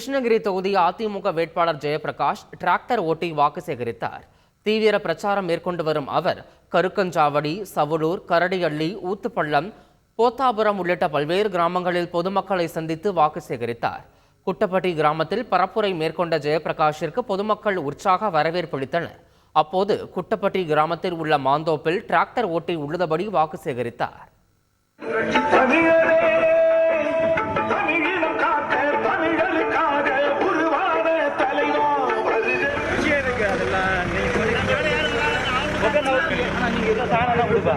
கிருஷ்ணகிரி தொகுதி அதிமுக வேட்பாளர் ஜெயபிரகாஷ் டிராக்டர் ஓட்டி வாக்கு சேகரித்தார். தீவிர பிரச்சாரம் மேற்கொண்டு வரும் அவர் கருக்கஞ்சாவடி சவுளூர் கரடியள்ளி ஊத்துப்பள்ளம் போத்தாபுரம் உள்ளிட்ட பல்வேறு கிராமங்களில் பொதுமக்களை சந்தித்து வாக்கு சேகரித்தார். குட்டப்பட்டி கிராமத்தில் பரப்புரை மேற்கொண்ட ஜெயபிரகாஷிற்கு பொதுமக்கள் உற்சாக வரவேற்பளித்தனர் அப்போது குட்டப்பட்டி கிராமத்தில் உள்ள மாந்தோப்பில் டிராக்டர் ஓட்டி உள்ளதபடி வாக்கு சேகரித்தார். நீங்கள் எதுவும் சாணம் கொடுப்பா.